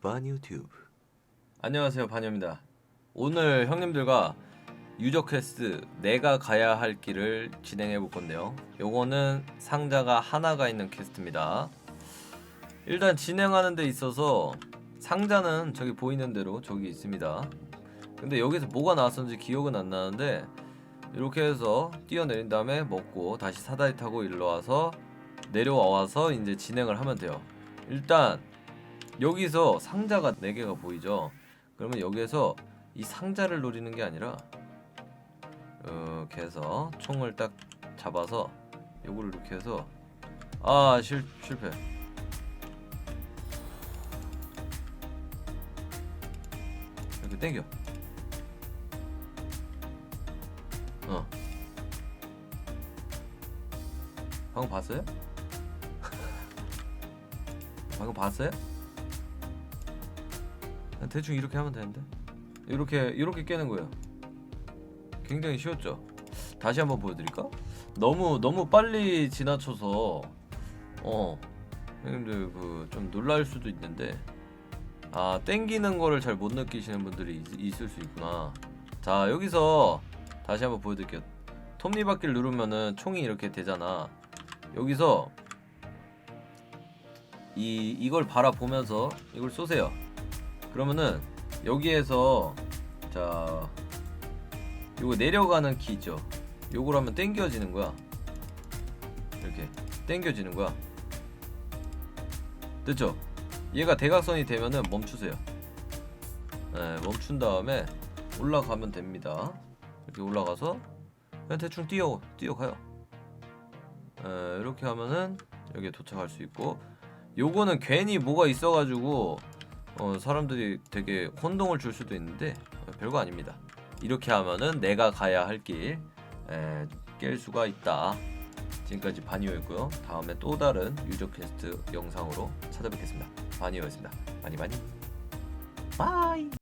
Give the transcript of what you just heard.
바니 튜브 안녕하세요 반여입니다. 오늘 형님들과 유저 퀘스트 내가 가야 할 길을 진행해 볼 건데요. 요거는 상자가 하나가 있는 퀘스트입니다. 일단 진행하는 데 있어서 상자는 저기 보이는 대로 저기 있습니다. 근데 여기서 뭐가 나왔었는지 기억은 안 나는데 이렇게 해서 뛰어내린 다음에 먹고 다시 사다리 타고 일로 와서 내려와서 이제 진행을 하면 돼요. 일단 여기서 상자가 4개가 보이죠 그러면 여기에서 이 상자를 노리는 게 아니라 이렇게 해서 총을 딱 잡아서 요거를 이렇게 해서 아 실, 실패 이렇게 당겨 어 방금 봤어요? 방금 봤어요? 대충 이렇게 하면 되는데 이렇게 이렇게 깨는 거예요. 굉장히 쉬웠죠. 다시 한번 보여드릴까? 너무 너무 빨리 지나쳐서 어 형님들 그 좀 놀랄 수도 있는데 아 땡기는 거를 잘 못 느끼시는 분들이 있, 있을 수 있구나. 자 여기서 다시 한번 보여드릴게요. 톱니바퀴를 누르면은 총이 이렇게 되잖아. 여기서 이 이걸 바라보면서 이걸 쏘세요. 그러면은 여기에서 자 요거 내려가는 키죠. 요걸 하면 땡겨지는 거야. 이렇게 땡겨지는 거야. 됐죠? 얘가 대각선이 되면은 멈추세요. 네, 멈춘 다음에 올라가면 됩니다. 이렇게 올라가서 그냥 대충 뛰어 뛰어가요. 네, 이렇게 하면은 여기에 도착할 수 있고 요거는 괜히 뭐가 있어가지고 어, 사람들이 되게 혼동을 줄 수도 있는데 어, 별거 아닙니다. 이렇게 하면은 내가 가야 할 길 깰 수가 있다. 지금까지 바니오였고요. 다음에 또 다른 유저 퀘스트 영상으로 찾아뵙겠습니다. 바니오였습니다. 많이 많이. 바이.